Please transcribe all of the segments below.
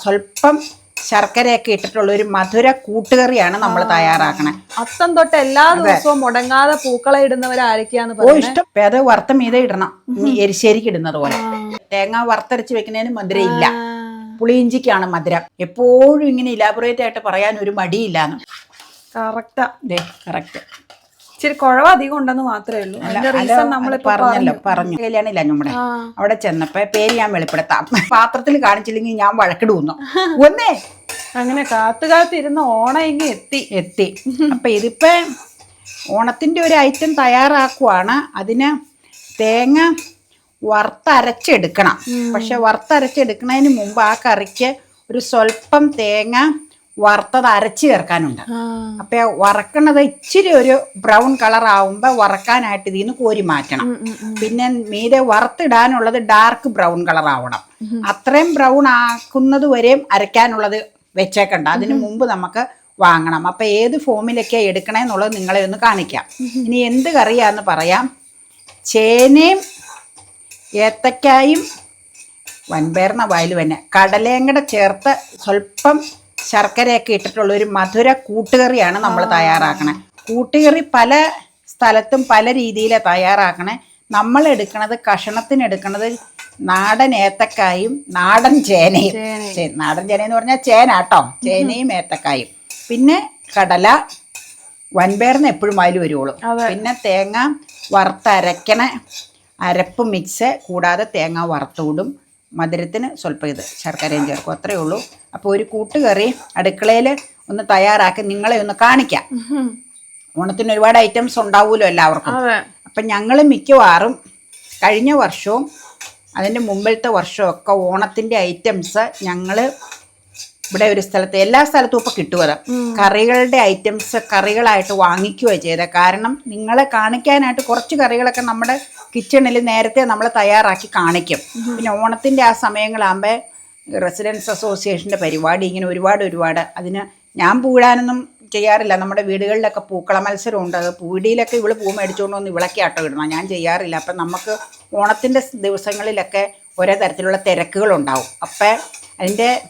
സ്വല്പം ശർക്കരയൊക്കെ ഇട്ടിട്ടുള്ള ഒരു മധുര കൂട്ടുകറിയാണ് നമ്മൾ തയ്യാറാക്കണേ. അത്തം തൊട്ട് എല്ലാ ദിവസവും മുടങ്ങാതെ പൂക്കളെ ഇടുന്നവരാരൊക്കെയാന്ന് ഓ ഇഷ്ടം. അത് വറുത്ത മീതെ ഇടണം. എരിശ്ശേരിക്ക് ഇടുന്നത് പോലെ. തേങ്ങ വറുത്തരച്ച് വെക്കുന്നതിന് മധുരം ഇല്ല പുളിയിഞ്ചിക്കാണ് മധുരം. എപ്പോഴും ഇങ്ങനെ ഇലാബറേറ്റ് ആയിട്ട് പറയാൻ ഒരു മടിയില്ലാന്ന്. കറക്റ്റാ കറക്റ്റ് ഇച്ചിരി കുഴവ് അധികം ഉണ്ടെന്ന് മാത്രമേ ഉള്ളൂ. അതിന്റെ റീസൺ നമ്മൾ പറഞ്ഞല്ലോ പറഞ്ഞു. കല്യാണില്ല നമ്മുടെ. അവിടെ ചെന്നപ്പോ പേര് ഞാൻ വെളിപ്പെടുത്താം. പാത്രത്തിൽ കാണിച്ചില്ലെങ്കിൽ ഞാൻ വഴക്കിടുന്നു. ഒന്നേ അങ്ങനെ കാത്തു കാത്തിരുന്ന് ഓണം ഇങ്ങ് എത്തി. എത്തി. അപ്പൊ ഇതിപ്പോ ഓണത്തിന്റെ ഒരു ഐറ്റം തയ്യാറാക്കുവാണ്. അതിന് തേങ്ങ വറുത്തരച്ചെടുക്കണം പക്ഷെ വറുത്തരച്ചെടുക്കുന്നതിന് മുമ്പ് ആ കറിക്ക് ഒരു സ്വല്പം തേങ്ങ വറുത്തത് അരച്ച് ചേർക്കാനുണ്ട്. അപ്പൊ വറക്കണത് ഇച്ചിരി ഒരു ബ്രൗൺ കളർ ആവുമ്പോ വറക്കാനായിട്ട് ഇതിന്ന് കോരി മാറ്റണം. പിന്നെ മീതെ വറുത്തിടാനുള്ളത് ഡാർക്ക് ബ്രൗൺ കളർ ആവണം. അത്രയും ബ്രൗൺ ആക്കുന്നത് വരെയും അരയ്ക്കാനുള്ളത് വെച്ചേക്കണ്ട. അതിന് മുമ്പ് നമുക്ക് വാങ്ങണം. അപ്പൊ ഏത് ഫോമിലൊക്കെ എടുക്കണേന്നുള്ളത് നിങ്ങളെ ഒന്ന് കാണിക്കാം. ഇനി എന്ത് കറിയാന്ന് പറയാം. ചേനയും ഏത്തക്കായും വൻപേർന്ന വായിൽ തന്നെ. കടലേങ്ങടെ ചേർത്ത് സ്വല്പം ശർക്കരയൊക്കെ ഇട്ടിട്ടുള്ള ഒരു മധുര കൂട്ടുകറിയാണ് നമ്മൾ തയ്യാറാക്കണേ. കൂട്ടുകറി പല സ്ഥലത്തും പല രീതിയിലാണ് തയ്യാറാക്കണേ. നമ്മൾ എടുക്കണത് കഷണത്തിന് എടുക്കണത് നാടൻ ഏത്തക്കായും നാടൻ ചേനയും. നാടൻ ചേന എന്ന് പറഞ്ഞാൽ ചേന കേട്ടോ. ചേനയും ഏത്തക്കായും. പിന്നെ കടല വൻപേർന്ന് എപ്പോഴും അതിൽ വരുവുള്ളൂ. പിന്നെ തേങ്ങ വറുത്തരക്കണ അരപ്പ് മിക്സ് കൂടാതെ തേങ്ങ വറുത്തുവിടും മധുരത്തിന് സ്വല്പം ഇത് ശർക്കരയും ചേർക്കും അത്രയേ ഉള്ളൂ. അപ്പോൾ ഒരു കൂട്ടുകറി അടുക്കളയിൽ ഒന്ന് തയ്യാറാക്കി നിങ്ങളെ ഒന്ന് കാണിക്കാം. ഓണത്തിന് ഒരുപാട് ഐറ്റംസ് ഉണ്ടാവുമല്ലോ എല്ലാവർക്കും? അപ്പം ഞങ്ങൾ മിക്കവാറും കഴിഞ്ഞ വർഷവും അതിന്റെ മുമ്പിലത്തെ വർഷവും ഒക്കെ ഓണത്തിന്റെ ഐറ്റംസ് ഞങ്ങൾ ഇവിടെ ഒരു സ്ഥലത്ത് എല്ലാ സ്ഥലത്തും ഇപ്പം കിട്ടുമത് കറികളുടെ ഐറ്റംസ് കറികളായിട്ട് വാങ്ങിക്കുകയാണ് ചെയ്തത്. കാരണം നിങ്ങളെ കാണിക്കാനായിട്ട് കുറച്ച് കറികളൊക്കെ നമ്മുടെ കിച്ചണിൽ നേരത്തെ നമ്മൾ തയ്യാറാക്കി കാണിക്കും. പിന്നെ ഓണത്തിന്റെ ആ സമയങ്ങളാകുമ്പോൾ റെസിഡൻസ് അസോസിയേഷന്റെ പരിപാടി ഇങ്ങനെ ഒരുപാട് ഒരുപാട്. അതിന് ഞാൻ പൂഴാനൊന്നും ചെയ്യാറില്ല. നമ്മുടെ വീടുകളിലൊക്കെ പൂക്കള മത്സരം ഉണ്ട് അത് പൂടിയിലൊക്കെ ഇവൾ പൂ മേടിച്ചുകൊണ്ട് വന്ന് ഇവിളൊക്കെ ആട്ടോ ഇടണം ഞാൻ ചെയ്യാറില്ല. അപ്പം നമുക്ക് ഓണത്തിന്റെ ദിവസങ്ങളിലൊക്കെ ഓരോ തരത്തിലുള്ള തിരക്കുകളുണ്ടാവും. അപ്പം അതിന്റെ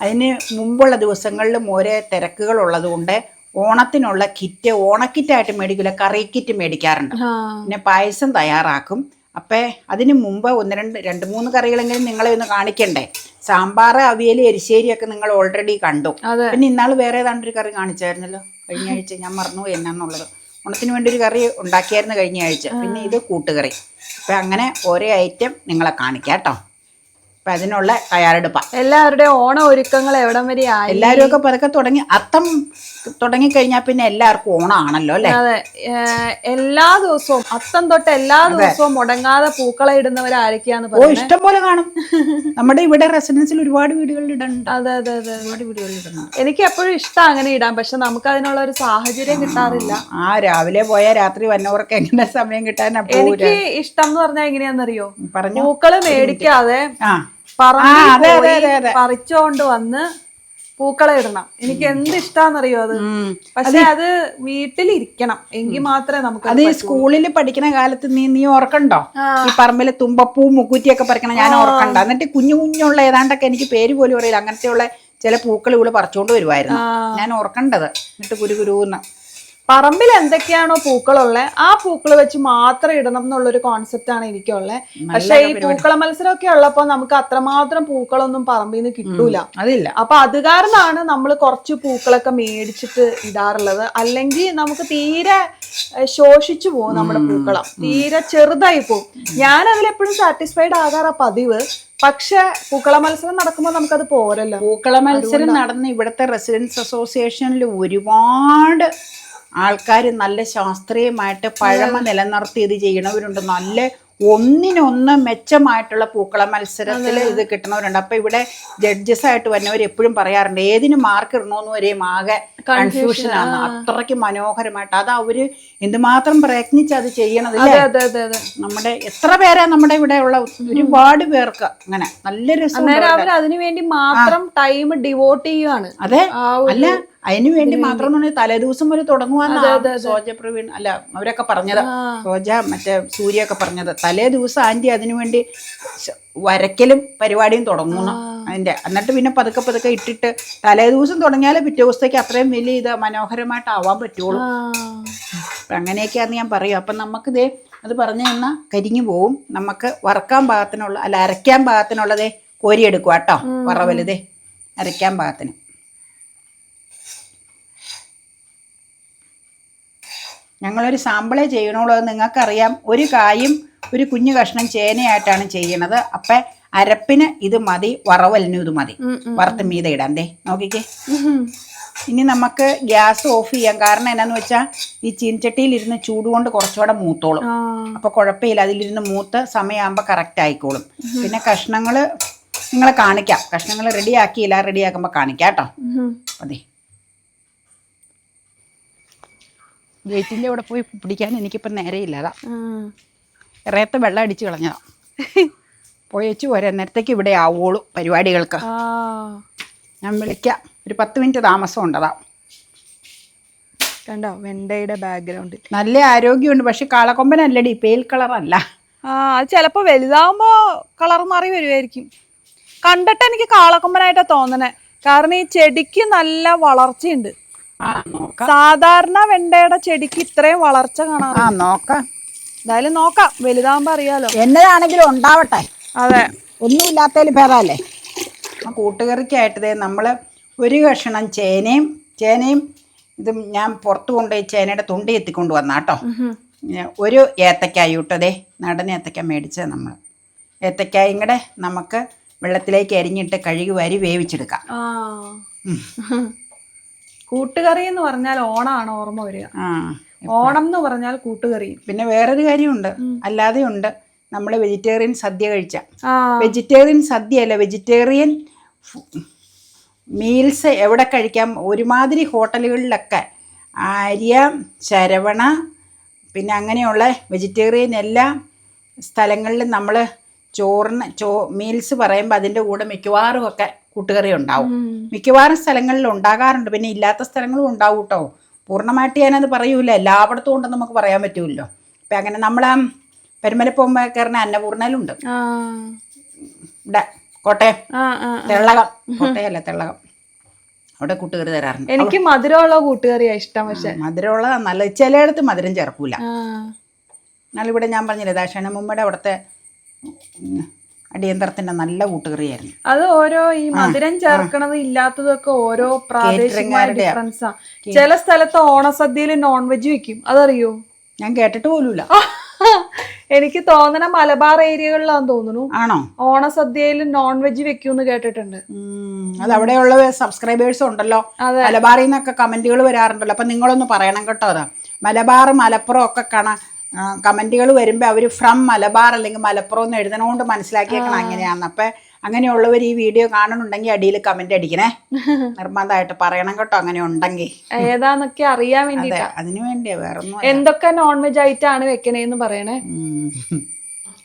അതിന് മുമ്പുള്ള ദിവസങ്ങളിലും ഓരോ തിരക്കുകളുള്ളത് കൊണ്ട് ഓണത്തിനുള്ള കിറ്റ് ഓണക്കിറ്റായിട്ട് മേടിക്കില്ല കറി കിറ്റ് മേടിക്കാറുണ്ട്. പിന്നെ പായസം തയ്യാറാക്കും. അപ്പേ അതിന് മുമ്പ് ഒന്ന് രണ്ട് രണ്ട് മൂന്ന് കറികളെങ്കിലും നിങ്ങളെ ഒന്ന് കാണിക്കണ്ടേ? സാമ്പാർ അവിയൽ എരിശ്ശേരിയൊക്കെ നിങ്ങൾ ഓൾറെഡി കണ്ടു. പിന്നെ ഇന്നാൾ വേറെ ഏതാണ്ട് ഒരു കറി കാണിച്ചായിരുന്നല്ലോ? കഴിഞ്ഞ ആഴ്ച ഞാൻ മറന്നു എന്നാന്നുള്ളത്. ഓണത്തിന് വേണ്ടി ഒരു കറി ഉണ്ടാക്കിയായിരുന്നു കഴിഞ്ഞ ആഴ്ച. പിന്നെ ഇത് കൂട്ടുകറി. അപ്പം അങ്ങനെ ഓരോ ഐറ്റം നിങ്ങളെ കാണിക്കാം കേട്ടോ. അപ്പം അതിനുള്ള തയ്യാറെടുപ്പാണ് എല്ലാവരുടെയും ഓണ ഒരുക്കങ്ങൾ എവിടം വരെ എല്ലാവരും ഒക്കെ പതുക്കെ തുടങ്ങി. അത്തം തുടങ്ങിക്കഴിഞ്ഞാൽ പിന്നെ എല്ലാവർക്കും ഓണാണല്ലോ അല്ലേ? അതെ. എല്ലാ ദിവസവും അത്തം തൊട്ട് എല്ലാ ദിവസവും മുടങ്ങാതെ പൂക്കളെ ഇടുന്നവരാരൊക്കെയാന്ന് ഓ പറയുന്നത് ഇഷ്ടം പോലെ കാണും. നമ്മുടെ ഇവിടെ റെസിഡൻസിൽ ഒരുപാട് വീടുകളിൽ ഇടുന്നുണ്ട്. അതെ അതെ അതെ ഒരുപാട് വീടുകളിൽ ഇടണം എനിക്ക് എപ്പോഴും ഇഷ്ടം അങ്ങനെ ഇടാം പക്ഷെ നമുക്ക് അതിനുള്ള ഒരു സാഹചര്യം കിട്ടാറില്ല. ആ രാവിലെ പോയാൽ രാത്രി വന്നവർക്ക് എങ്ങനെ സമയം കിട്ടാൻ എനിക്ക് ഇഷ്ടം എന്ന് പറഞ്ഞാൽ എങ്ങനെയാണെന്നറിയോ പറഞ്ഞു. പൂക്കൾ മേടിക്കാതെ. പറിച്ചോണ്ട് വന്ന് പൂക്കളെ ഇടണം. എനിക്ക് എന്ത് ഇഷ്ടാന്നറിയോ അത്. പക്ഷെ അത് വീട്ടിലിരിക്കണം. എങ്കിൽ മാത്രമേ നമുക്ക് അത് സ്കൂളിൽ പഠിക്കുന്ന കാലത്ത് നീ നീ ഓർക്കണ്ടോ ഈ പറമ്പിൽ തുമ്പപ്പൂ മുക്കുറ്റിയൊക്കെ പറിക്കണം ഞാൻ ഓർക്കണ്ട എന്നിട്ട് കുഞ്ഞു കുഞ്ഞുള്ള ഏതാണ്ടൊക്കെ എനിക്ക് പേര് പോലും അറിയില്ല. അങ്ങനത്തെയുള്ള ചില പൂക്കൾ ഇവൾ പറിച്ചോണ്ട് വരുമായിരുന്നു ഞാൻ ഓർക്കണ്ടത് എന്നിട്ട് കുരു കുരുന്ന്. പറമ്പിൽ എന്തൊക്കെയാണോ പൂക്കളുള്ളത് ആ പൂക്കൾ വെച്ച് മാത്രം ഇടണം എന്നുള്ളൊരു കോൺസെപ്റ്റ് ആണ് എനിക്കുള്ളത് പക്ഷെ ഈ പൂക്കള മത്സരമൊക്കെ ഉള്ളപ്പോ നമുക്ക് അത്രമാത്രം പൂക്കളൊന്നും പറമ്പിൽ നിന്ന് കിട്ടൂല. അതില്ല. അപ്പൊ അത് കാരണമാണ് നമ്മൾ കുറച്ച് പൂക്കളൊക്കെ മേടിച്ചിട്ട് ഇടാറുള്ളത്. അല്ലെങ്കിൽ നമുക്ക് തീരെ ശോഷിച്ചു പോകും നമ്മുടെ പൂക്കളം. തീരെ ചെറുതായി പോകും ഞാൻ അതിലെപ്പോഴും സാറ്റിസ്ഫൈഡ് ആകാറാ പതിവ്. പക്ഷെ പൂക്കള മത്സരം നടക്കുമ്പോൾ നമുക്കത് പോരല്ലോ. പൂക്കള മത്സരം നടന്ന ഇവിടുത്തെ റെസിഡൻസ് അസോസിയേഷനിൽ ഒരുപാട് ആൾക്കാർ നല്ല ശാസ്ത്രീയമായിട്ട് പഴമ നിലനിർത്തി ഇത് ചെയ്യണവരുണ്ട്. നല്ല ഒന്നിനൊന്ന് മെച്ചമായിട്ടുള്ള പൂക്കള മത്സരത്തിൽ ഇത് കിട്ടുന്നവരുണ്ട് അപ്പൊ ഇവിടെ ജഡ്ജസ് ആയിട്ട് വരുന്നവർ എപ്പോഴും പറയാറുണ്ട് ഏതിന് മാർക്ക് ഇടണമെന്ന് വരെയും ആകെ കൺഫ്യൂഷൻ ആണ് അത്രയ്ക്ക് മനോഹരമായിട്ട്. അത് അവർ എന്തുമാത്രം പ്രയത്നിച്ച് അത് ചെയ്യണത് നമ്മുടെ എത്ര പേരാ നമ്മുടെ ഇവിടെ ഉള്ള ഒരുപാട് പേർക്ക്. അങ്ങനെ നല്ല രസം അവർ അതിനുവേണ്ടി മാത്രം ടൈം ഡിവോട്ട് ചെയ്യുവാണ്. അതെ. അല്ല അതിനു വേണ്ടി മാത്രം തലേ ദിവസം വരെ തുടങ്ങുവാന്ന് സോജ പ്രവീൺ അല്ല അവരൊക്കെ പറഞ്ഞത്. സോജ മറ്റേ സൂര്യൊക്കെ പറഞ്ഞത്. തലേ ദിവസം ആന്റി അതിനു വേണ്ടി വരയ്ക്കലും പരിപാടിയും തുടങ്ങുന്ന. അതിന്റെ എന്നിട്ട് പിന്നെ പതുക്കെ പതുക്കെ ഇട്ടിട്ട് തലേ ദിവസം തുടങ്ങിയാലേ പിറ്റേ ദിവസത്തേക്ക് അത്രയും വലിയ ഇത് മനോഹരമായിട്ടാവാൻ പറ്റുള്ളൂ. അങ്ങനെയൊക്കെയാന്ന് ഞാൻ പറയും. അപ്പം നമുക്കിതേ അത് പറഞ്ഞു തന്നാൽ കരിഞ്ഞു പോവും. നമുക്ക് വറക്കാൻ പാകത്തിനുള്ള അല്ല അരയ്ക്കാൻ പാകത്തിനുള്ളതേ കോരിയെടുക്കുക കേട്ടോ വറവലുതേ. അരയ്ക്കാൻ പാകത്തിന്. ഞങ്ങളൊരു സാമ്പിളേ ചെയ്യണുള്ളൂ അത് നിങ്ങൾക്കറിയാം. ഒരു കായും ഒരു കുഞ്ഞു കഷ്ണം ചേനയായിട്ടാണ് ചെയ്യണത് അപ്പം അരപ്പിന് ഇത് മതി വറവലിനും ഇത് മതി. വറുത്ത് മീത ഇടാം ദേ നോക്കിക്കേ. ഇനി നമുക്ക് ഗ്യാസ് ഓഫ് ചെയ്യാം. കാരണം എന്നാന്ന് വെച്ചാൽ ഈ ചീൻചട്ടിയിലിരുന്ന് ചൂടുകൊണ്ട് കുറച്ചുകൂടെ മൂത്തോളും. അപ്പൊ കുഴപ്പമില്ല അതിലിരുന്ന് മൂത്ത് സമയമാകുമ്പോൾ കറക്റ്റ് ആയിക്കോളും. പിന്നെ കഷ്ണങ്ങൾ നിങ്ങളെ കാണിക്കാം. കഷ്ണങ്ങൾ റെഡി ആക്കിയില്ല റെഡി ആക്കുമ്പോൾ കാണിക്കാം കേട്ടോ. അതെ ഗേറ്റിന്റെ അവിടെ പോയി പിടിക്കാൻ എനിക്കിപ്പം നേരെയില്ല അതാ. ഇറയത്തെ വെള്ളം അടിച്ചു കളഞ്ഞതാ. പോയേച്ചു പോരെ നേരത്തേക്ക് ഇവിടെ ആവുള്ളൂ പരിപാടികൾക്ക്. ഞാൻ വിളിക്കാം. ഒരു പത്ത് മിനിറ്റ് താമസം ഉണ്ടതാ കണ്ടോ വെണ്ടയുടെ ബാക്ക്ഗ്രൗണ്ട് നല്ല ആരോഗ്യമുണ്ട് പക്ഷെ കാളക്കൊമ്പനല്ലടി പേൽ കളറല്ല ആ അത് ചിലപ്പോ വലുതാവുമ്പോ കളർ മാറി വരുമായിരിക്കും കണ്ടിട്ട് എനിക്ക് കാളക്കൊമ്പനായിട്ടാ തോന്നണേ. കാരണം ഈ ചെടിക്ക് നല്ല വളർച്ചയുണ്ട്. സാധാരണ വെണ്ടയുടെ ചെടിക്ക് ഇത്രയും വളർച്ച കാണാറ് ആ നോക്കാം. എന്തായാലും നോക്കാം. വലുതാകുമ്പോ അറിയാലോ. എന്നതാണെങ്കിലും ഉണ്ടാവട്ടെ. അതെ. ഒന്നുമില്ലാത്തതിൽ ഭേദമല്ലേ? ആ കൂട്ടുകറിക്കായിട്ട് നമ്മൾ ഒരു കഷണം ചേനയും ചേനയും ഇതും ഞാൻ പുറത്ത് കൊണ്ടുപോയി ചേനയുടെ തുണ്ടി എത്തിക്കൊണ്ട് വന്ന കേട്ടോ ഒരു ഏത്തക്കായി ഇട്ടതേ നടൻ ഏത്തക്ക മേടിച്ചത് നമ്മൾ ഏത്തക്കായും കൂടെ നമുക്ക് വെള്ളത്തിലേക്ക് അരിഞ്ഞിട്ട് കഴുകി വാരി വേവിച്ചെടുക്കാം. കൂട്ടുകറി എന്ന് പറഞ്ഞാൽ ഓണമാണ് ഓർമ്മ വരിക. ഓണം എന്ന് പറഞ്ഞാൽ കൂട്ടുകറി. പിന്നെ വേറൊരു കാര്യമുണ്ട്. അല്ലാതെ ഉണ്ട് നമ്മൾ വെജിറ്റേറിയൻ സദ്യ കഴിച്ച. വെജിറ്റേറിയൻ സദ്യ അല്ല വെജിറ്റേറിയൻ മീൽസ് എവിടെ കഴിക്കാം? ഒരുമാതിരി ഹോട്ടലുകളിലൊക്കെ. ആര്യ ശരവണ പിന്നെ അങ്ങനെയുള്ള വെജിറ്റേറിയൻ എല്ലാ സ്ഥലങ്ങളിലും നമ്മൾ ചോറിന് ചോ മീൽസ് പറയുമ്പോൾ അതിന്റെ കൂടെ മിക്കവാറും ഒക്കെ കൂട്ടുകറി ഉണ്ടാവും. മിക്കവാറും സ്ഥലങ്ങളിൽ ഉണ്ടാകാറുണ്ട്. പിന്നെ ഇല്ലാത്ത സ്ഥലങ്ങളും ഉണ്ടാവും കേട്ടോ പൂർണമായിട്ട് ഞാനത് പറയൂല. എല്ലായിടത്തും ഉണ്ടെന്ന് നമുക്ക് പറയാൻ പറ്റുമല്ലോ അപ്പം അങ്ങനെ നമ്മൾ ആ പെരുമല പോകുമ്പോൾ കയറുന്ന അന്നപൂർണയിലുണ്ട് ആ. ഇവിടെ കോട്ടയം. തെള്ളകം. കോട്ടയല്ല തെള്ളകം. അവിടെ കൂട്ടുകറി തരാറുണ്ട്. എനിക്ക് മധുരമുള്ള കൂട്ടുകറിയാ ഇഷ്ടം പക്ഷെ. മധുരമുള്ള നല്ല ചിലയിടത്ത് മധുരം ചേർക്കൂല. എന്നാൽ ഇവിടെ ഞാൻ പറഞ്ഞില്ലേ ദാക്ഷണ മുമ്പയുടെ അവിടുത്തെ ഉം, അടിയന്തരത്തിന്റെ നല്ല കൂട്ടുകറിയായിരുന്നു. അത് ഓരോ ഈ മധുരം ചേർക്കണത് ഇല്ലാത്തതൊക്കെ ഓരോ പ്രാദേശികമായ ഡിഫറൻസാ ചില സ്ഥലത്ത് ഓണസദ്യയിൽ നോൺ വെജ് വെക്കും. അതറിയോ? ഞാൻ കേട്ടിട്ട് പോലുമില്ല എനിക്ക് തോന്നണ മലബാർ ഏരിയകളിലാന്ന് തോന്നുന്നു. ആണോ? ഓണസദ്യയിൽ നോൺ വെജ് വെക്കൂന്ന് കേട്ടിട്ടുണ്ട്. അത് അവിടെയുള്ള സബ്സ്ക്രൈബേഴ്സ് ഉണ്ടല്ലോ. അതെ. മലബാറിൽ നിന്നൊക്കെ കമന്റുകൾ വരാറുണ്ടല്ലോ. അപ്പൊ നിങ്ങളൊന്ന് പറയണം കേട്ടോ അത്. മലബാർ മലപ്പുറം ഒക്കെ കാണാൻ കമന്റുകൾ വരുമ്പോൾ അവർ ഫ്രം മലബാർ അല്ലെങ്കിൽ മലപ്പുറം എന്ന് എഴുതണോണ്ട് മനസ്സിലാക്കിയേക്കണം അങ്ങനെയാണെന്ന് അപ്പം അങ്ങനെയുള്ളവർ ഈ വീഡിയോ കാണുന്നുണ്ടെങ്കിൽ അടിയിൽ കമന്റ് അടിക്കണേ. നിർബന്ധമായിട്ട് പറയണം കേട്ടോ അങ്ങനെ ഉണ്ടെങ്കിൽ ഏതാന്നൊക്കെ അറിയാൻ വേണ്ടി അതെ അതിനു വേണ്ടിയാ വേറൊന്നും എന്തൊക്കെ നോൺ വെജ് ആയിട്ടാണ് വെക്കണേന്ന് പറയണേ.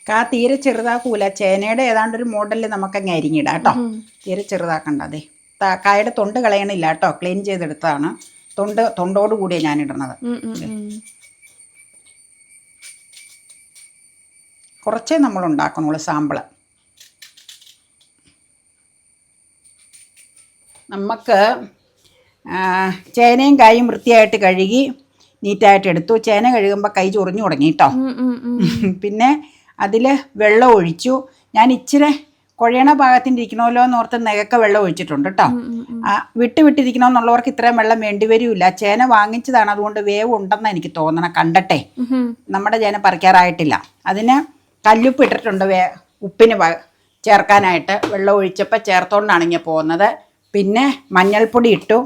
കാ തീരെ ചെറുതാക്കൂല. ചേനയുടെ ഏതാണ്ട് ഒരു മോഡലിൽ നമുക്കങ്ങ് അരിഞ്ഞിടാം കേട്ടോ. തീരെ ചെറുതാക്കണ്ട അതെ. കായുടെ തൊണ്ട് കളയണില്ല കേട്ടോ. ക്ലീൻ ചെയ്തെടുത്താണ് തൊണ്ട് തൊണ്ടോട് കൂടിയാണ് ഞാൻ ഇടുന്നത് കുറച്ചേ നമ്മൾ ഉണ്ടാക്കണുള്ളൂ സാമ്പിൾ നമുക്ക് ചേനയും കായും വൃത്തിയായിട്ട് കഴുകി നീറ്റായിട്ട് എടുത്തു. ചേന കഴുകുമ്പോൾ കൈ ചൊറിഞ്ഞു തുടങ്ങി കേട്ടോ. പിന്നെ അതിൽ വെള്ളം ഒഴിച്ചു. ഞാൻ ഇച്ചിരി കുഴയണ ഭാഗത്തിന്റെ ഇരിക്കണമല്ലോ എന്ന് ഓർത്ത് നികക്ക വെള്ളം ഒഴിച്ചിട്ടുണ്ട് കേട്ടോ വിട്ട് വിട്ടിരിക്കണമെന്നുള്ളവർക്ക് ഇത്രയും വെള്ളം വേണ്ടി വരില്ല. ചേന വാങ്ങിച്ചതാണ്. അതുകൊണ്ട് വേവ് ഉണ്ടെന്ന് എനിക്ക് തോന്നണം. കണ്ടട്ടെ. നമ്മുടെ ചേന പറിക്കാറായിട്ടില്ല. അതിന് കല്ലുപ്പ് ഇട്ടിട്ടുണ്ട് വേ ഉപ്പിന് ചേർക്കാനായിട്ട്. വെള്ളം ഒഴിച്ചപ്പോൾ ചേർത്തോണ്ടാണ് ഇങ്ങനെ പോകുന്നത്. പിന്നെ മഞ്ഞൾപ്പൊടി ഇട്ടു.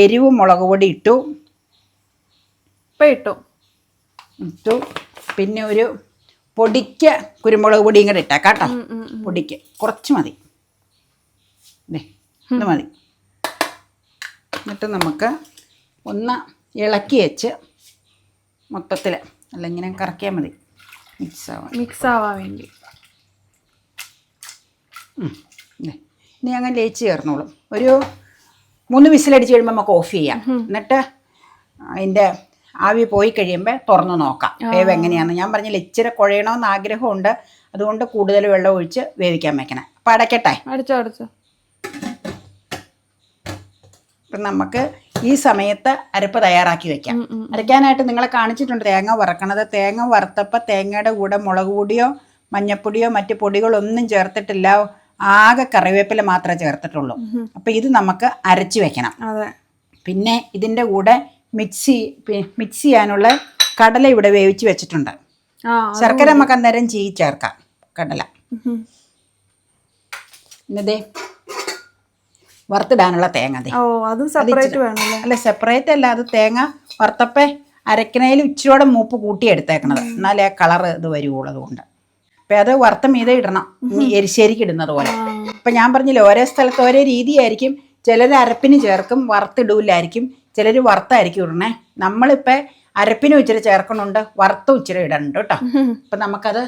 എരിവ് മുളക് പൊടി ഇട്ടു. ഇപ്പം ഇട്ടു. ഇട്ടു. പിന്നെ ഒരു പൊടിക്ക് കുരുമുളക് പൊടിയും കൂടെ ഇട്ടേക്കാം കേട്ടോ. പൊടിക്ക്. കുറച്ച് മതി. ഇത് മതി. എന്നിട്ട് നമുക്ക് ഒന്ന് ഇളക്കി വെച്ച് മൊത്തത്തിൽ അല്ല ഇങ്ങനെ കറക്കിയാൽ മതി. മിക്സ് ആവാൻ മിക്സ് ആവാൻ വേണ്ടി. ഇനി അങ്ങനെ ലയിച്ച് ചേർന്നോളും ഒരു മൂന്ന് വിസിലടിച്ച് കഴിയുമ്പോൾ നമുക്ക് ഓഫ് ചെയ്യാം. എന്നിട്ട് അതിന്റെ ആവി പോയി കഴിയുമ്പോൾ തുറന്ന് നോക്കാം. വേവ് എങ്ങനെയാണെന്ന് ഞാൻ പറഞ്ഞില്ല ഇച്ചിരി കുഴയണമെന്ന് ആഗ്രഹമുണ്ട്. അതുകൊണ്ട് കൂടുതൽ വെള്ളം ഒഴിച്ച് വേവിക്കാൻ വെക്കണം. അപ്പം അടയ്ക്കട്ടെ. അടിച്ചോ അടിച്ചോ. അപ്പം നമുക്ക് ഈ സമയത്ത് അരപ്പ് തയ്യാറാക്കി വെക്കാം. അരയ്ക്കാനായിട്ട് നിങ്ങളെ കാണിച്ചിട്ടുണ്ട് തേങ്ങ വറക്കണത്. തേങ്ങ വറുത്തപ്പോൾ തേങ്ങയുടെ കൂടെ മുളക് പൊടിയോ മഞ്ഞപ്പൊടിയോ മറ്റു പൊടികളൊന്നും ചേർത്തിട്ടില്ല. ആകെ കറിവേപ്പില മാത്രമേ ചേർത്തിട്ടുള്ളൂ. അപ്പം ഇത് നമുക്ക് അരച്ച് വെക്കണം. അതെ. പിന്നെ ഇതിന്റെ കൂടെ മിക്സി മിക്സ് ചെയ്യാനുള്ള കടല ഇവിടെ വേവിച്ച് വെച്ചിട്ടുണ്ട്. ശർക്കര നമുക്ക് അന്നേരം ചീ ചേർക്കാം. കടല. ഉം. വറുത്തിടാനുള്ള തേങ്ങ ദേ. ഓ അതും സെപ്പറേറ്റ് വേണമല്ലേ അല്ല സെപ്പറേറ്റ് അല്ല അത് തേങ്ങ വറുത്തപ്പേ അരക്കണയിൽ ഇച്ചിരിയോടെ മൂപ്പ് കൂട്ടിയെടുത്തേക്കണത് എന്നാലേ ആ കളറ് ഇത് വരുവുള്ളൂ അതുകൊണ്ട് അപ്പം അത് വറുത്ത മീതെ ഇടണം. ഈ എരിശ്ശേരിക്ക് ഇടുന്നത് പോലെ. ഇപ്പം ഞാൻ പറഞ്ഞില്ല ഓരോ സ്ഥലത്ത് ഓരോ രീതിയായിരിക്കും. ചിലർ അരപ്പിന് ചേർക്കും വറുത്തിടൂലായിരിക്കും. ചിലർ വറുത്തായിരിക്കും ഇടണേ. നമ്മളിപ്പോൾ അരപ്പിനും ഇച്ചിരി ചേർക്കണുണ്ട് വറുത്തും ഇച്ചിരി ഇടണുണ്ട് കേട്ടോ. അപ്പം നമുക്കത്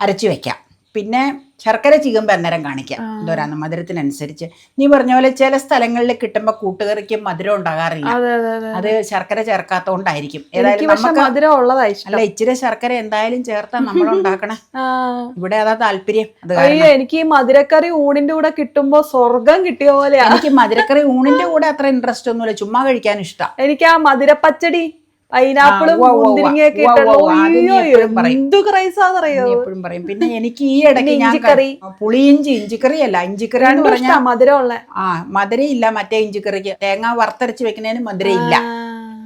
അരച്ചു വെക്കാം. പിന്നെ ശർക്കര ചീകുമ്പോൾ അന്നേരം കാണിക്കാം. എന്തോരാന്ന് മധുരത്തിനനുസരിച്ച്. നീ പറഞ്ഞ പോലെ ചില സ്ഥലങ്ങളിൽ കിട്ടുമ്പോൾ കൂട്ടുകറിക്ക് മധുരം ഉണ്ടാകാറില്ല. അതെ ശർക്കര ചേർക്കാത്തോണ്ടായിരിക്കും. കൊണ്ടായിരിക്കും ഏതായാലും മധുരം ഉള്ളതായിരിക്കും അല്ല ഇച്ചിരി ശർക്കര എന്തായാലും ചേർത്താ നമ്മൾ ഉണ്ടാക്കണേ. ഇവിടെ അതാ താല്പര്യം. അത് എനിക്ക് ഈ മധുരക്കറി ഊണിന്റെ കൂടെ കിട്ടുമ്പോ സ്വർഗം കിട്ടിയ പോലെ എനിക്ക് മധുരക്കറി ഊണിന്റെ കൂടെ അത്ര ഇൻട്രസ്റ്റ് ഒന്നുമില്ല. ചുമ്മാ കഴിക്കാൻ ഇഷ്ടം. എനിക്ക് ആ മധുരപ്പച്ചടി പൈനാപ്പിളും മുന്തിരിങ്ങയൊക്കെ പറയും. ക്രൈസാന്നറിയോ? എപ്പോഴും പറയും. പിന്നെ എനിക്ക് ഈ ഇടയ്ക്ക് ഇഞ്ചിക്കറി. പുളിയിഞ്ചി ഇഞ്ചിക്കറി അല്ല ഇഞ്ചിക്കറി എന്ന് രണ്ടും പറഞ്ഞാൽ ഇഷ്ടാ ആ മധുരം ഇല്ല മറ്റേ ഇഞ്ചിക്കറിക്ക്. തേങ്ങ വറുത്തരച്ച് വെക്കുന്നതിന് മധുര ഇല്ല.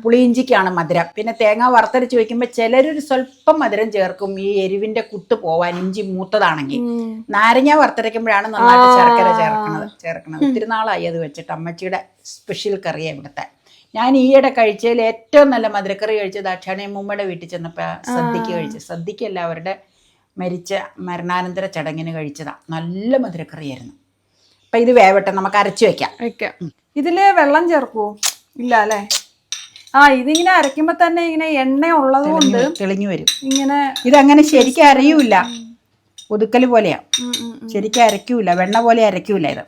പുളിയിഞ്ചിക്കാണ് മധുരം. പിന്നെ തേങ്ങ വറുത്തരച്ച് വെക്കുമ്പോൾ ചിലരൊരു സ്വല്പം മധുരം ചേർക്കും. ഈ എരിവിന്റെ കുത്ത് പോവാൻ ഇഞ്ചി മൂത്തതാണെങ്കിൽ. നാരങ്ങ വറുത്തരയ്ക്കുമ്പോഴാണ് നന്നായിട്ട് ശർക്കര ചേർക്കണത്. ചേർക്കണത്. ഒത്തിരി നാളായി അത് വെച്ചിട്ട്. അമ്മച്ചിയുടെ സ്പെഷ്യൽ കറിയാണ് ഇവിടുത്തെ. ഞാൻ ഈയിടെ കഴിച്ചതിൽ ഏറ്റവും നല്ല മധുരക്കറി കഴിച്ചത് അക്ഷാണി മുമ്മയുടെ വീട്ടിൽ ചെന്നപ്പോൾ സദ്യക്ക് കഴിച്ചു സദ്യക്കല്ല അവരുടെ മരിച്ച മരണാനന്തര ചടങ്ങിന് കഴിച്ചതാ. നല്ല മധുരക്കറിയായിരുന്നു. അപ്പം ഇത് വേവട്ടെ നമുക്ക് അരച്ചു വെക്കാം. വെക്കാം. ഇതിൽ വെള്ളം ചേർക്കുവോ? ഇല്ല അല്ലേ? ആ ഇതിങ്ങനെ അരയ്ക്കുമ്പോ തന്നെ ഇങ്ങനെ എണ്ണ ഉള്ളത് കൊണ്ട് തെളിഞ്ഞു വരും. ഇങ്ങനെ ഇതങ്ങനെ ശരിക്കും അറിയൂല ഒതുക്കൽ പോലെയാ. ശരിക്കും അരയ്ക്കൂല. വെണ്ണ പോലെ അരയ്ക്കൂല ഇത്.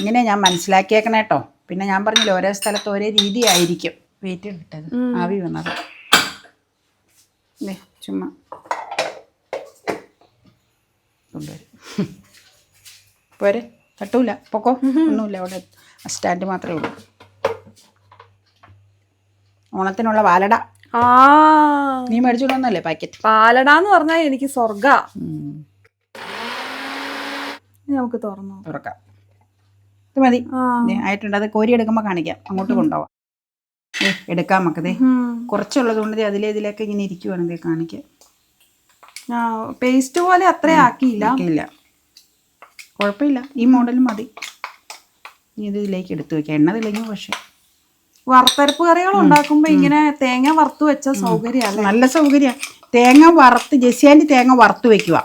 ഇങ്ങനെ ഞാൻ മനസ്സിലാക്കിയേക്കണേ കേട്ടോ പിന്നെ ഞാൻ പറഞ്ഞില്ല ഓരോ സ്ഥലത്ത് ഓരോ രീതിയായിരിക്കും വെയിറ്റ് ഇട്ടത് ആവി വന്നത് ചുമ്മാ. കൊണ്ടുവരും. പോരെ തട്ടൂല പൊക്കോ. ഒന്നുമില്ല അവിടെ സ്റ്റാൻഡ് മാത്രമേ ഉള്ളൂ. ഓണത്തിനുള്ള വാലട. ആ. നീ മേടിച്ചോണ്ടല്ലേ പാക്കറ്റ് പാലടാന്ന് പറഞ്ഞാൽ എനിക്ക് സ്വർഗ നമുക്ക് തുറന്നു തുറക്കാം. ഇത് മതി. ആയിട്ടുണ്ട്. അത് കോരി എടുക്കുമ്പോൾ കാണിക്കാം. അങ്ങോട്ട് കൊണ്ടുപോവാം. എടുക്കാം നമുക്കതേ ഉം. കുറച്ചുള്ളത് കൊണ്ട് അതിലെ ഇതിലേക്ക് ഇങ്ങനെ ഇരിക്കുവാണെങ്കിൽ കാണിക്കാം. ആ പേസ്റ്റ് പോലെ അത്ര ആക്കിയില്ല. ഇല്ല കുഴപ്പമില്ല. ഈ മോഡൽ മതി. ഇനി ഇത് ഇതിലേക്ക് എടുത്തു വെക്കാം. എണ്ണ തെളിഞ്ഞു പക്ഷേ. വറുത്തരപ്പ് കറികൾ ഉണ്ടാക്കുമ്പോ ഇങ്ങനെ തേങ്ങ വറുത്ത് വെച്ച സൗകര്യമല്ലേ നല്ല സൗകര്യം. തേങ്ങ വറുത്ത് ജെസിയാന്റെ തേങ്ങ വറുത്ത് വെക്കുക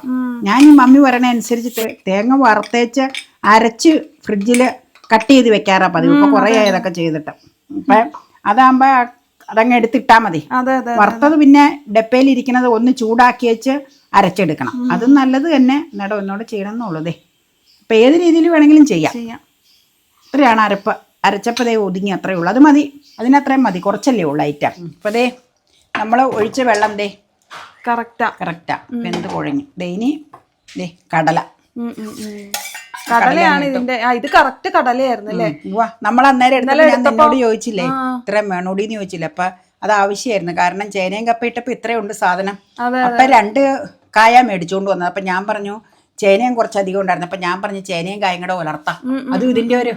ഞാൻ ഈ മമ്മി പറയണ അനുസരിച്ച് തേങ്ങ വറുത്തേച്ച് അരച്ച് ഫ്രിഡ്ജിൽ കട്ട് ചെയ്ത് വെക്കാറാ പതിവ്. ഇപ്പൊ കുറേ ആയതൊക്കെ ഇതൊക്കെ ചെയ്തിട്ട്. അപ്പൊ അതാകുമ്പോ അതങ്ങ് എടുത്തിട്ടാ മതി. വറുത്തത് പിന്നെ ഡപ്പയിൽ ഇരിക്കുന്നത് ഒന്ന് ചൂടാക്കി വെച്ച് അരച്ചെടുക്കണം. അത് നല്ലത് തന്നെ. നേടം ഒന്നോട് ചെയ്യണം എന്നുള്ളതേ അപ്പൊ ഏത് രീതിയിൽ വേണമെങ്കിലും ചെയ്യാം. ഇത്രയാണ് അരപ്പ്. അരച്ചപ്പതേ ഒതുങ്ങി അത്രയേ ഉള്ളൂ. അത് മതി. അതിനത്രയും മതി. കുറച്ചല്ലേ ഉള്ളൂ ഐറ്റം. അപ്പോൾ ദേ നമ്മൾ ഒഴിച്ച വെള്ളം ദേ. കറക്റ്റാ. കറക്റ്റാ. വെന്ത് കുഴഞ്ഞു. ദേ ഇനി ദേ കടല. കടലയാണ് ഇതിന്റെ ആ ഇത് കറക്റ്റ് കടലയായിരുന്നു അല്ലേ? നമ്മൾ അന്നേരം എടുത്തപ്പോൾ ഞാൻ നിന്നോട് ചോദിച്ചില്ലേ? ഇത്രയും വേണോടിന്ന് ചോദിച്ചില്ല? അപ്പൊ അത് ആവശ്യമായിരുന്നു. കാരണം ചേനയും കപ്പ ഇട്ടപ്പോ ഇത്രയുണ്ട് സാധനം. അപ്പൊ രണ്ട് കായ മേടിച്ചുകൊണ്ട് വന്നത്. അപ്പൊ ഞാൻ പറഞ്ഞു ചേനയും കുറച്ചധികം ഉണ്ടായിരുന്നു. അപ്പൊ ഞാൻ പറഞ്ഞു ചേനയും കായും കൂടെ ഉലർത്താം. അതും ഇതിന്റെ ഒരു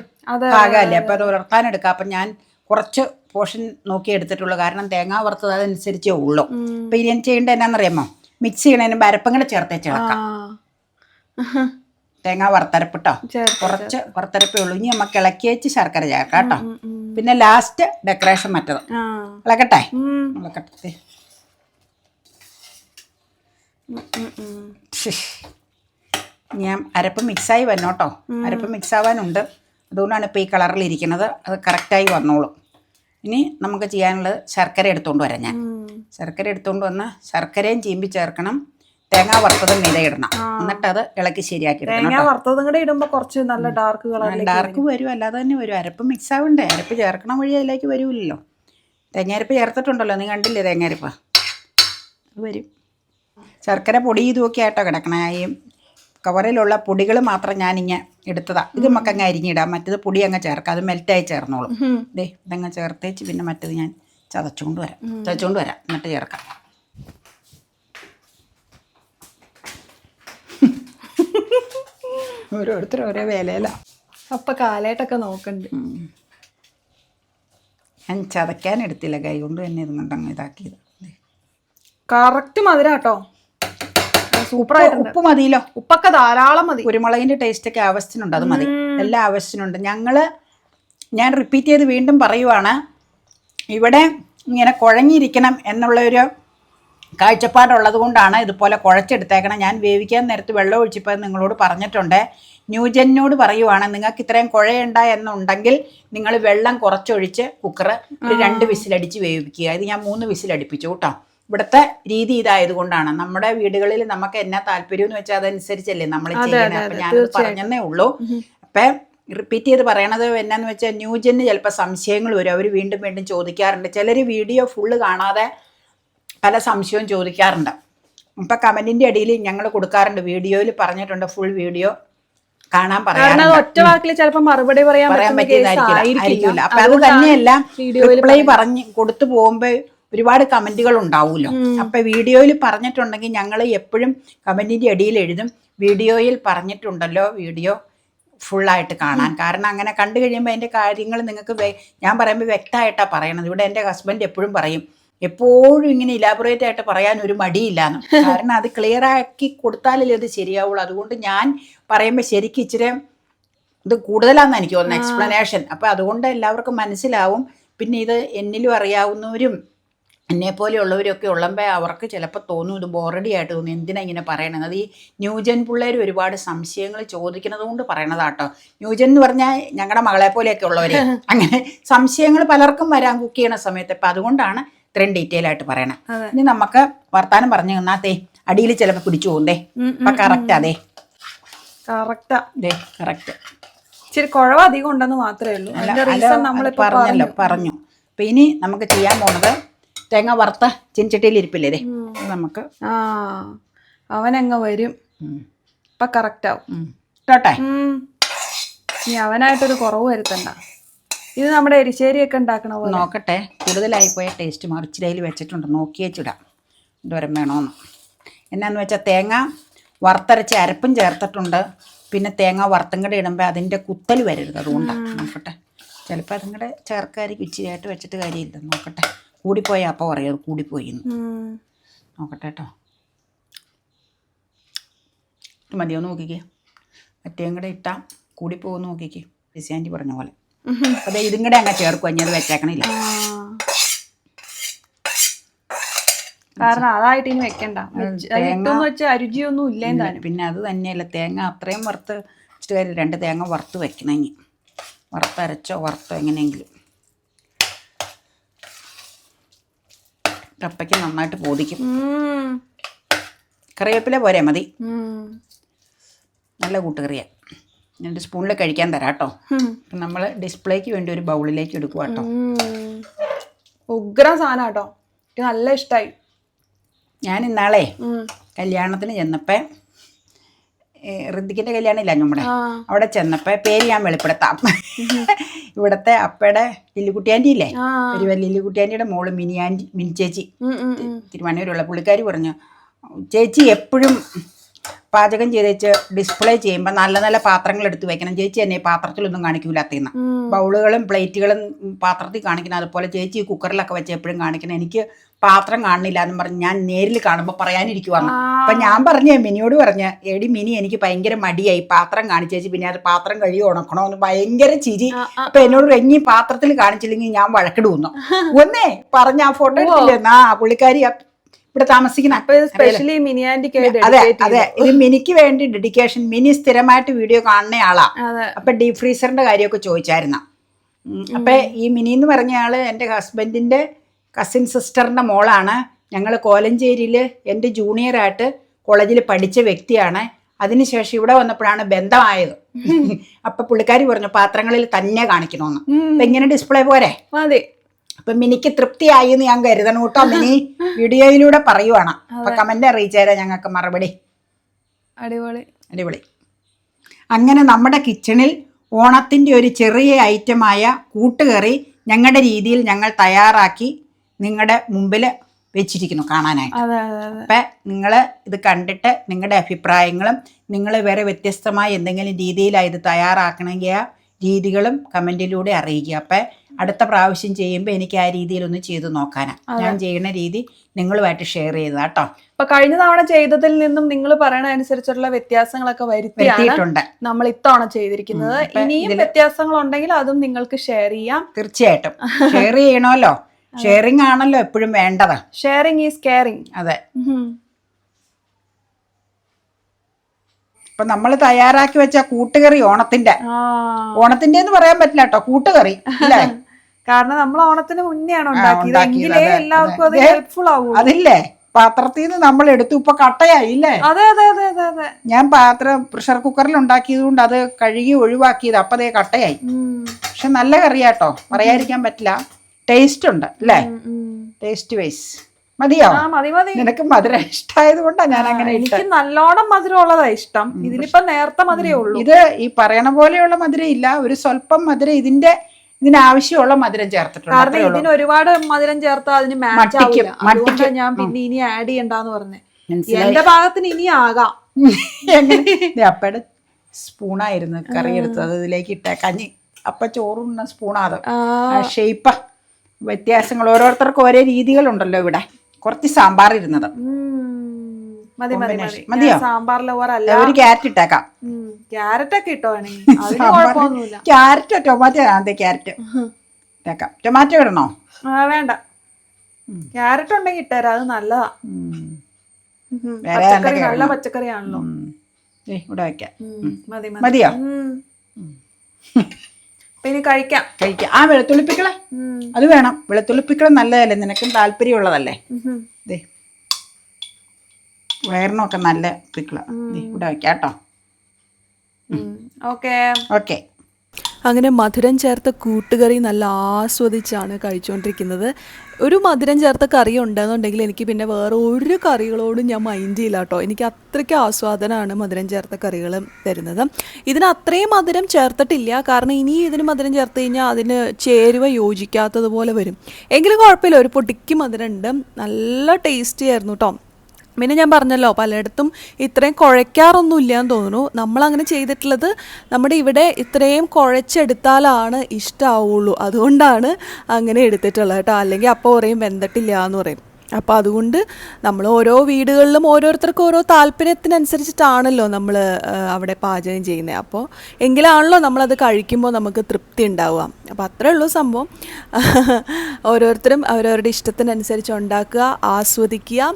ഭാഗമല്ലേ? അപ്പൊ അത് ഉലർത്താൻ എടുക്കാം. അപ്പൊ ഞാൻ കുറച്ച് പോർഷൻ നോക്കി എടുത്തിട്ടുള്ളൂ. കാരണം തേങ്ങ വറുത്തത് അതനുസരിച്ചേ ഉള്ളൂ. അപ്പൊ ഇനി ഞാൻ ചെയ്യേണ്ടത് എന്നാണെന്നറിയാമോ മിക്സ് ചെയ്യണതിന് വരപ്പങ്ങനെ കൂടെ ചേർത്തേ ചേർക്കാം തേങ്ങ വറുത്തരപ്പിട്ടോ. കുറച്ച് വറുത്തരപ്പേ ഉള്ളൂ. ഇനി നമുക്ക് ഇളക്കി വെച്ച് ശർക്കര ചേർക്കാം കേട്ടോ. പിന്നെ ലാസ്റ്റ് ഡെക്കറേഷൻ മറ്റത്. ഇളക്കട്ടെ ഇളക്കട്ടെ. ഞാൻ അരപ്പ് മിക്സായി വന്നോട്ടോ. അരപ്പ് മിക്സ് ആവാനുണ്ട് അതുകൊണ്ടാണ് ഇപ്പോൾ ഈ കളറിൽ ഇരിക്കുന്നത്. അത് കറക്റ്റായി വന്നോളും. ഇനി നമുക്ക് ചെയ്യാനുള്ളത് ശർക്കര എടുത്തുകൊണ്ട് വരാം ഞാൻ. ശർക്കര എടുത്തുകൊണ്ട് വന്ന് ശർക്കരയും ചീമ്പി ചേർക്കണം. തേങ്ങ വറുത്തതും മീതെ ഇടണം. എന്നിട്ട് അത് ഇളക്കി ശരിയാക്കി തേങ്ങ വറുത്തതും കൂടെ ഇടുമ്പോ കുറച്ച് നല്ല ഡാർക്ക് കളർ ഡാർക്ക് വരും. അല്ലാതെ തന്നെ വരും. അരപ്പ് മിക്സ് ആവണ്ടേ? അരപ്പ് ചേർക്കണ വഴി അതിലേക്ക് വരുമല്ലോ തേങ്ങയരപ്പ് ചേർത്തിട്ടുണ്ടല്ലോ. നീ കണ്ടില്ലേ തേങ്ങയരപ്പ്? അത് വരും. ശർക്കര പൊടി ഇതുമൊക്കെ ആയിട്ടോ കിടക്കണേ. ഈ കവറിലുള്ള പൊടികൾ മാത്രം ഞാനിങ്ങനെ എടുത്തതാ. ഇത് നമുക്ക് അങ്ങ് അരിഞ്ഞിടാം. മറ്റേത് പൊടി അങ്ങ് ചേർക്കാം. അത് മെൽറ്റായി ചേർന്നോളും. ദേ ഇതങ്ങ് ചേർത്തേച്ച് പിന്നെ മറ്റേത് ഞാൻ ചതച്ചുകൊണ്ട് വരാം. ചതച്ചുകൊണ്ട് വരാം. എന്നിട്ട് ചേർക്കാം. ഓരോരുത്തരും ഓരോ വേലയില. അപ്പൊ കാലായിട്ടൊക്കെ നോക്കണ്ട്. ഞാൻ ചതയ്ക്കാൻ എടുത്തില്ല കൈ കൊണ്ട് തന്നെ ഇരുന്നുണ്ട് അങ്ങ് ഇതാക്കിയത്. കറക്റ്റ് മധുര കേട്ടോ സൂപ്പർ ഉപ്പ് ആയിട്ടുണ്ട്. ഉപ്പ് മതിയല്ലോ. ഉപ്പൊക്കെ ധാരാളം മതി. കുരുമുളകിന്റെ ടേസ്റ്റ് ഒക്കെ ആവശ്യത്തിനുണ്ട് അത് മതി. എല്ലാ ആവശ്യത്തിനുണ്ട്. ഞങ്ങൾ ഞാൻ റിപ്പീറ്റ് ചെയ്ത് വീണ്ടും പറയുവാണ് ഇവിടെ ഇങ്ങനെ കുഴഞ്ഞിരിക്കണം എന്നുള്ള ഒരു കാഴ്ചപ്പാടുള്ളത് കൊണ്ടാണ് ഇതുപോലെ കുഴച്ചെടുത്തേക്കണം. ഞാൻ വേവിക്കാൻ നേരത്ത് വെള്ളം ഒഴിച്ചപ്പോൾ നിങ്ങളോട് പറഞ്ഞിട്ടുണ്ട്. ന്യൂജനോട് പറയുവാണ് നിങ്ങൾക്ക് ഇത്രയും കുഴയുണ്ട എന്നുണ്ടെങ്കിൽ നിങ്ങൾ വെള്ളം കുറച്ചൊഴിച്ച് കുക്കർ ഒരു രണ്ട് വിസിലടിച്ച് വേവിക്കുക. ഇത് ഞാൻ മൂന്ന് വിസിലടിപ്പിച്ചു കേട്ടോ. ഇവിടുത്തെ രീതി ഇതായതുകൊണ്ടാണ്. നമ്മുടെ വീടുകളിൽ നമുക്ക് എന്നാ താല്പര്യം എന്ന് വെച്ചാൽ അതനുസരിച്ചല്ലേ നമ്മൾ ചെയ്യുന്നത്. അപ്പം ഞാനത് പറഞ്ഞതേ ഉള്ളൂ. അപ്പൊ റിപ്പീറ്റ് ചെയ്ത് പറയണത് എന്നാന്ന് വെച്ചാൽ ന്യൂജന് ചിലപ്പോൾ സംശയങ്ങൾ വരും. അവർ വീണ്ടും വീണ്ടും ചോദിക്കാറുണ്ട്. ചിലർ വീഡിയോ ഫുള്ള് കാണാതെ പല സംശയവും ചോദിക്കാറുണ്ട്. ഇപ്പം കമന്റിന്റെ അടിയിൽ ഞങ്ങൾ കൊടുക്കാറുണ്ട്. വീഡിയോയിൽ പറഞ്ഞിട്ടുണ്ട്. ഫുൾ വീഡിയോ കാണാൻ പറയാം ഒറ്റ വാക്കിൽ ചിലപ്പോൾ മറുപടി പറയാൻ പറയാൻ പറ്റിയതായിരിക്കില്ല. അപ്പൊ അത് തന്നെയല്ല വീഡിയോയിൽ റിപ്ലൈ പറഞ്ഞ് കൊടുത്തു പോകുമ്പോ ഒരുപാട് കമന്റുകൾ ഉണ്ടാവുമല്ലോ. അപ്പൊ വീഡിയോയിൽ പറഞ്ഞിട്ടുണ്ടെങ്കിൽ ഞങ്ങൾ എപ്പോഴും കമന്റിന്റെ അടിയിൽ എഴുതും. വീഡിയോയിൽ പറഞ്ഞിട്ടുണ്ടല്ലോ വീഡിയോ ഫുള്ളായിട്ട് കാണാൻ. കാരണം അങ്ങനെ കണ്ടു കഴിയുമ്പോൾ അതിന്റെ കാര്യങ്ങൾ നിങ്ങൾക്ക് ഞാൻ പറയുമ്പോൾ വ്യക്തമായിട്ടാണ് പറയണത്. ഇവിടെ എന്റെ ഹസ്ബൻഡ് എപ്പോഴും പറയും. എപ്പോഴും ഇങ്ങനെ ഇലാബറേറ്റ് ആയിട്ട് പറയാൻ ഒരു മടിയില്ലാന്ന് കാരണം അത് ക്ലിയർ ആക്കി കൊടുത്താലല്ലേ അത് ശരിയാവുള്ളൂ. അതുകൊണ്ട് ഞാൻ പറയുമ്പോൾ ശരിക്കും ഇച്ചിരി ഇത് കൂടുതലാണെന്ന് എനിക്ക് തോന്നുന്നത് എക്സ്പ്ലനേഷൻ അപ്പം അതുകൊണ്ട് എല്ലാവർക്കും മനസ്സിലാവും. പിന്നെ ഇത് എന്നിലും അറിയാവുന്നവരും എന്നെ പോലെയുള്ളവരൊക്കെ ഉള്ളമ്പേ അവർക്ക് ചിലപ്പോൾ തോന്നും ഇത് ബോറഡി ആയിട്ട് തോന്നും. എന്തിനാ ഇങ്ങനെ പറയണത്? അത് ഈ ന്യൂജൻ പിള്ളേർ ഒരുപാട് സംശയങ്ങൾ ചോദിക്കുന്നത് കൊണ്ട് പറയണതാട്ടോ. ന്യൂജൻ എന്ന് പറഞ്ഞാൽ ഞങ്ങളുടെ മകളെ പോലെയൊക്കെ ഉള്ളവർ അങ്ങനെ സംശയങ്ങൾ പലർക്കും വരാൻ കുക്ക് ചെയ്യണ സമയത്ത്. അപ്പം അതുകൊണ്ടാണ് ഇത്രയും ഡീറ്റെയിൽ ആയിട്ട് പറയണം. ഇനി നമുക്ക് വർത്താനം പറഞ്ഞു തന്നാത്തേ അടിയിൽ ചിലപ്പോൾ പിടിച്ചു പോകുന്നേ അപ്പൊ കറക്റ്റ് അതെ കറക്റ്റാ ദേ. കറക്റ്റ് ഇച്ചിരി കുഴവ് അധികം ഉണ്ടെന്ന് മാത്രമേ ഉള്ളൂ. അല്ല, അതിന്റെ റീസൺ അത് പറഞ്ഞല്ലോ പറഞ്ഞു. അപ്പൊ ഇനി നമുക്ക് ചെയ്യാൻ പോണത് തേങ്ങ വറുത്ത ചിൻചട്ടിയിൽ ഇരിപ്പില്ലേ ദേ. അത് നമുക്ക് ആ അവനങ്ങ് വരും. ഇപ്പൊ കറക്റ്റ് ആവും. കേട്ടെ ഇനി അവനായിട്ടൊരു കുറവ് വരുത്തണ്ട. ഇത് നമ്മുടെ എരിശ്ശേരിയൊക്കെ ഉണ്ടാക്കണ പോലെ. നോക്കട്ടെ. കൂടുതലായി പോയ ടേസ്റ്റ് മറിച്ചിലയിൽ വെച്ചിട്ടുണ്ട്. നോക്കിയേച്ചിടാം എന്തോരം വേണമെന്ന് എന്നാന്ന് വെച്ചാൽ തേങ്ങ വറുത്തരച്ച് അരപ്പും ചേർത്തിട്ടുണ്ട്. പിന്നെ തേങ്ങ വറുത്തും കൂടെ ഇടുമ്പോൾ അതിന്റെ കുത്തൽ വരരുത് അതുകൊണ്ടാണ് നോക്കട്ടെ. ചിലപ്പോൾ അതും കൂടെ ചേർക്കാരി ഇച്ചിരിയായിട്ട് വെച്ചിട്ട് കാര്യമില്ല. നോക്കട്ടെ. കൂടിപ്പോയാൽ അപ്പോൾ പറയാം. കൂടിപ്പോയി. നോക്കട്ടെ കേട്ടോ. മതിയോ നോക്കിക്കേ. മറ്റേം കൂടെ ഇട്ടാൽ കൂടിപ്പോകുമെന്ന് നോക്കിക്കേ. ബിസിയാന്റി പറഞ്ഞ പോലെ. അതെ ഇതും കൂടെ അങ്ങ് ചേർക്കും അഞ്ഞത് വെച്ചേക്കണില്ല. കാരണം അതായിട്ട് ഇനി വെക്കണ്ട. വെച്ച് വെച്ചാൽ അരുചിയൊന്നും ഇല്ലേ താനും പിന്നെ അത് തന്നെയല്ല. തേങ്ങ അത്രയും വറുത്ത് വെച്ചിട്ട് കാര്യം രണ്ട് തേങ്ങ വറുത്ത് വെക്കണമെങ്കിൽ വറുത്തരച്ചോ വറുത്തോ എങ്ങനെയെങ്കിലും. കപ്പയ്ക്ക് നന്നായിട്ട് പൊതിക്കും. കറിവേപ്പില പോരെ മതി. നല്ല കൂട്ടുകറിയാണ് രണ്ട് സ്പൂണിൽ കഴിക്കാൻ തരാം കേട്ടോ. നമ്മൾ ഡിസ്പ്ലേക്ക് വേണ്ടി ഒരു ബൗളിലേക്ക് എടുക്കുക കേട്ടോ ഉഗ്ര സാധനം കേട്ടോ എനിക്ക് നല്ല ഇഷ്ടമായി ഞാൻ ഇന്നാളെ കല്യാണത്തിന് ചെന്നപ്പോൾ ഋതിക്കിന്റെ കല്യാണം ഇല്ല നമ്മുടെ. അവിടെ ചെന്നപ്പോൾ പേര് ഞാൻ വെളിപ്പെടുത്താം. ഇവിടുത്തെ അപ്പയുടെ ലില്ലിക്കുട്ടിയാന്റി ഇല്ലേ. ഒരു ലില്ലിക്കുട്ടിയാന്റിയുടെ മോൾ മിനി ആന്റി മിനി ചേച്ചി. തിരുവനന്തപുരമുള്ള പുള്ളിക്കാരി പറഞ്ഞു ചേച്ചി എപ്പോഴും പാചകം ചെയ്തേച്ച് ഡിസ്പ്ലേ ചെയ്യുമ്പോൾ നല്ല നല്ല പാത്രങ്ങൾ എടുത്ത് വെക്കണം. ചേച്ചി എന്നെ പാത്രത്തിലൊന്നും കാണിക്കൂല അത്തേന്ന്. ബൗളുകളും പ്ലേറ്റുകളും പാത്രത്തിൽ കാണിക്കണം. അതുപോലെ ചേച്ചി കുക്കറിലൊക്കെ വെച്ച് എപ്പോഴും കാണിക്കണം. എനിക്ക് പാത്രം കാണുന്നില്ല എന്ന് പറഞ്ഞ് ഞാൻ നേരിൽ കാണുമ്പോൾ പറയാനിരിക്കുവാണ്. അപ്പൊ ഞാൻ പറഞ്ഞ മിനിയോട് പറഞ്ഞ എടി മിനി എനിക്ക് ഭയങ്കര മടിയായി. പാത്രം കാണിച്ചേച്ചി പിന്നെ അത് പാത്രം കഴുകി ഉണക്കണോന്ന് ഭയങ്കര ചിരി. അപ്പൊ എന്നോട് എങ്ങി പാത്രത്തിൽ കാണിച്ചില്ലെങ്കിൽ ഞാൻ വഴക്കിടുന്നു ഒന്നേ പറഞ്ഞ ആ ഫോട്ടോ എടുത്തില്ലെന്നാ പുള്ളിക്കാരി ഇവിടെ താമസിക്കുന്ന സ്പെഷ്യലി മിനിയാൻഡിക്ക് അതെ അതെ ഇത് മിനിക്ക് വേണ്ടി ഡെഡിക്കേഷൻ മിനി സ്ഥിരമായിട്ട് വീഡിയോ കാണുന്ന ആളാ അപ്പൊ ഡീപ് ഫ്രീസറിന്റെ കാര്യമൊക്കെ ചോദിച്ചായിരുന്നു. അപ്പൊ ഈ മിനി എന്ന് പറഞ്ഞ ആൾ എന്റെ ഹസ്ബൻഡിന്റെ കസിൻ സിസ്റ്ററിന്റെ മോളാണ്. ഞങ്ങൾ കോലഞ്ചേരിയിൽ എന്റെ ജൂനിയറായിട്ട് കോളേജിൽ പഠിച്ച വ്യക്തിയാണ്. അതിനുശേഷം ഇവിടെ വന്നപ്പോഴാണ് ബന്ധമായത്. അപ്പൊ പുള്ളിക്കാരി പറഞ്ഞു പാത്രങ്ങളിൽ തന്നെ കാണിക്കണമെന്ന് അപ്പൊ ഇങ്ങനെ ഡിസ്പ്ലേ പോരെ? അപ്പൊ മിനിക്ക് തൃപ്തിയായി എന്ന് ഞാൻ കരുതണം കേട്ടോ മിനി. വീഡിയോയിലൂടെ പറയുവാണ്. അപ്പൊ കമന്റ് അറിയിച്ചേരാ ഞങ്ങൾക്ക് മറുപടി. അടിപൊളി. അടിപൊളി. അങ്ങനെ നമ്മുടെ കിച്ചണിൽ ഓണത്തിന്റെ ഒരു ചെറിയ ഐറ്റമായ കൂട്ടുകറി ഞങ്ങളുടെ രീതിയിൽ ഞങ്ങൾ തയ്യാറാക്കി നിങ്ങളുടെ മുമ്പിൽ വെച്ചിരിക്കുന്നു കാണാനായിട്ട്. അപ്പം നിങ്ങൾ ഇത് കണ്ടിട്ട് നിങ്ങളുടെ അഭിപ്രായങ്ങളും നിങ്ങൾ വേറെ വ്യത്യസ്തമായ എന്തെങ്കിലും രീതിയിലാണ് ഇത് തയ്യാറാക്കണമെങ്കിൽ രീതികളും കമന്റിലൂടെ അറിയിക്കുക. അപ്പം അടുത്ത പ്രാവശ്യം ചെയ്യുമ്പോൾ എനിക്ക് ആ രീതിയിലൊന്ന് ചെയ്തു നോക്കാനാണ് ഞാൻ ചെയ്യുന്ന രീതി നിങ്ങളുമായിട്ട് ഷെയർ ചെയ്തതാ കേട്ടോ അപ്പൊ കഴിഞ്ഞ തവണ ചെയ്തതിൽ നിന്നും നിങ്ങൾ പറയണ അനുസരിച്ചുള്ള വ്യത്യാസങ്ങളൊക്കെ വരുത്തിയിട്ടുണ്ട്. നമ്മൾ ഇത്തവണ ചെയ്തിരിക്കുന്നത്. ഇനിയും വ്യത്യാസങ്ങൾ ഉണ്ടെങ്കിൽ അതും നിങ്ങൾക്ക് ഷെയർ ചെയ്യാം. തീർച്ചയായിട്ടും. ഷെയർ ചെയ്യണമല്ലോ ഷെയറിങ് ആണല്ലോ എപ്പോഴും വേണ്ടത്. ഷെയറിങ് ഈസ് കെയറിങ് അതെ. ഇപ്പൊ നമ്മൾ തയ്യാറാക്കി വെച്ച കൂട്ടുകറി ഓണത്തിന്റെ. ഓണത്തിന്റെ എന്ന് പറയാൻ പറ്റില്ല കേട്ടോ കൂട്ടുകറി. അല്ലേ കാരണം നമ്മൾ ഓണത്തിന് മുന്നെയാണ് ഉണ്ടാക്കിയത്. എങ്കിലേ എല്ലാവർക്കും അത് ഹെൽപ്ഫുൾ ആവും അതില്ലേ? പാത്രത്തിൽ നിന്ന് നമ്മൾ എടുത്തു. ഇപ്പൊ കട്ടയായില്ലേ അതെ അതെ അതെ അതെ അതെ. ഞാൻ പാത്രം പ്രഷർ കുക്കറിൽ ഉണ്ടാക്കിയത് കൊണ്ട് അത് കഴുകി ഒഴിവാക്കിയത്. അപ്പൊ അതേ കട്ടയായി. പക്ഷെ നല്ല കറിയാട്ടോ. പറയാതിരിക്കാൻ പറ്റില്ല. ടേസ്റ്റ് ഉണ്ട് അല്ലേ. ടേസ്റ്റ് വൈസ് മതിയോ? ആ മതി മതി. നിനക്ക് മധുരം ഇഷ്ടമായത് കൊണ്ടാ ഞാൻ അങ്ങനെ എനിക്ക് നല്ലോണം മധുരം ഉള്ളതാ ഇഷ്ടം ഇതിനിപ്പോ നേരത്തെ മധുരേ ഉള്ളൂ. ഇത് ഈ പറയണ പോലെയുള്ള മധുരം ഇല്ല ഒരു സ്വല്പം മധുരം ഇതിന്റെ ഇതിനാവശ്യമുള്ള മധുരം ചേർത്തിട്ടുണ്ട്. കാരണം. ഇതിന് ഒരുപാട് മധുരം ചേർത്താൽ അതിന് മാച്ച് ആവില്ല ഞാൻ പിന്നെ ഇനി ആഡ് ചെയ്യണ്ടെന്ന് പറഞ്ഞേ. എന്റെ ഭാഗത്തിന് ഇനി ആകാം. അപ്പയുടെ സ്പൂണായിരുന്നു കറി എടുത്തത്. ഇതിലേക്ക് ഇട്ടേ കഞ്ഞി അപ്പ ചോറുണ്ണ സ്പൂണാ അത് ആ, ഷേപ്പ വ്യത്യാസങ്ങൾ ഓരോരുത്തർക്കും ഓരോ രീതികളുണ്ടല്ലോ ഇവിടെ. കുറച്ച് സാമ്പാർ ഇരുന്നത്. മതി മതി മതി. മതിയോ? സാമ്പാർ ലവർ അല്ല. ഒരു ക്യാരറ്റ് ഇട്ടേക്കാം. ക്യാരറ്റ് ഒക്കെ ഇട്ടോ വേണമെങ്കിൽ അതിന് കുഴപ്പമൊന്നുമില്ല. ക്യാരറ്റോ ടൊമാറ്റോ അതെ ക്യാരറ്റ്. ഇട്ടേക്കാം. ടൊമാറ്റോ ഇടണോ? വേണ്ട. ക്യാരറ്റ് ഉണ്ടെങ്കിൽ ഇട്ടേരാ അത് നല്ലതാ. പച്ചക്കറി നല്ല പച്ചക്കറിയാണല്ലോ. ഇവിടെ വെക്കാം. മതി മതിയോ? പിന്നെ കഴിക്കാം. കഴിക്കാം. ആ വെളുത്തുള്ളിപ്പിക്കളെ. അത് വേണം. വെളുത്തുള്ളിപ്പിക്കള നല്ലതല്ലേ? നിനക്കും താല്പര്യമുള്ളതല്ലേ? വയറിനൊക്കെ നല്ല പിക്കിള ഇവിടെ കേട്ടോ. ഉം. ഓക്കേ. ഓക്കെ. അങ്ങനെ മധുരം ചേർത്ത കൂട്ടുകറി നല്ല ആസ്വദിച്ചാണ് കഴിച്ചുകൊണ്ടിരിക്കുന്നത് ഒരു മധുരം ചേർത്ത കറി ഉണ്ടെന്നുണ്ടെങ്കിൽ എനിക്ക് പിന്നെ വേറെ ഒരു കറികളോടും ഞാൻ മൈൻഡ് ചെയ്യില്ല കേട്ടോ. എനിക്ക് അത്രയ്ക്ക് ആസ്വാദനമാണ് മധുരം ചേർത്ത കറികൾ തരുന്നത്. ഇതിന് അത്രയും മധുരം ചേർത്തിട്ടില്ല. കാരണം ഇനി ഇതിന് മധുരം ചേർത്ത് കഴിഞ്ഞാൽ അതിന് ചേരുവ യോജിക്കാത്തതുപോലെ വരും. എങ്കിലും കുഴപ്പമില്ല. ഒരു പൊടിക്ക് മധുരം ഉണ്ട് നല്ല ടേസ്റ്റി ആയിരുന്നു കേട്ടോ. പിന്നെ ഞാൻ പറഞ്ഞല്ലോ പലയിടത്തും ഇത്രയും കുഴയ്ക്കാറൊന്നും എന്ന് തോന്നുന്നു. നമ്മളങ്ങനെ ചെയ്തിട്ടുള്ളത് നമ്മുടെ ഇവിടെ ഇത്രയും കുഴച്ചെടുത്താലാണ് ഇഷ്ടമാവുള്ളൂ അതുകൊണ്ടാണ് അങ്ങനെ എടുത്തിട്ടുള്ളത് കേട്ടോ. അല്ലെങ്കിൽ അപ്പോൾ പറയും വെന്തട്ടില്ല എന്ന് പറയും. അപ്പോൾ അതുകൊണ്ട് നമ്മൾ ഓരോ വീടുകളിലും ഓരോരുത്തർക്കും ഓരോ താല്പര്യത്തിനനുസരിച്ചിട്ടാണല്ലോ നമ്മൾ അവിടെ പാചകം ചെയ്യുന്നത്. അപ്പോൾ എങ്കിലാണല്ലോ നമ്മളത് കഴിക്കുമ്പോൾ നമുക്ക് തൃപ്തി ഉണ്ടാവുക. അപ്പോൾ അത്രേ ഉള്ളൂ സംഭവം. ഓരോരുത്തരും അവരവരുടെ ഇഷ്ടത്തിനനുസരിച്ച് ഉണ്ടാക്കുക ആസ്വദിക്കുക.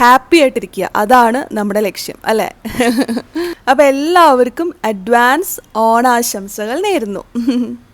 ഹാപ്പി ആയിട്ടിരിക്കുക. അതാണ് നമ്മുടെ ലക്ഷ്യം അല്ലേ? അപ്പോൾ എല്ലാവർക്കും അഡ്വാൻസ് ഓണാശംസകൾ നേരുന്നു.